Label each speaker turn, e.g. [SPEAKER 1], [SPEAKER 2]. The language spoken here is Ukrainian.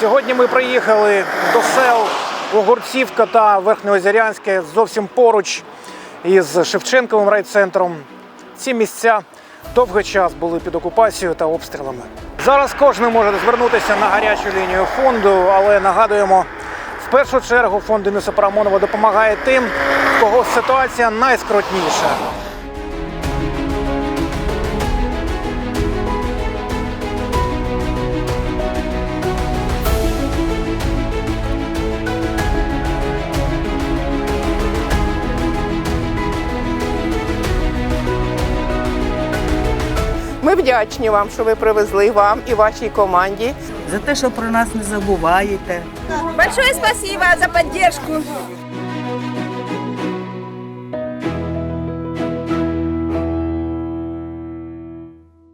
[SPEAKER 1] Сьогодні ми приїхали до сел Огурцівка та Верхньоозерянське зовсім поруч із Шевченковим райцентром. Ці місця довгий час були під окупацією та обстрілами. Зараз кожен може звернутися на гарячу лінію фонду, але нагадуємо, в першу чергу фонд Дениса Парамонова допомагає тим, в кого ситуація найскрутніша.
[SPEAKER 2] Ми вдячні вам, що ви привезли вам і вашій команді.
[SPEAKER 3] за те, що про нас не забуваєте.
[SPEAKER 4] Большое спасибо за поддержку.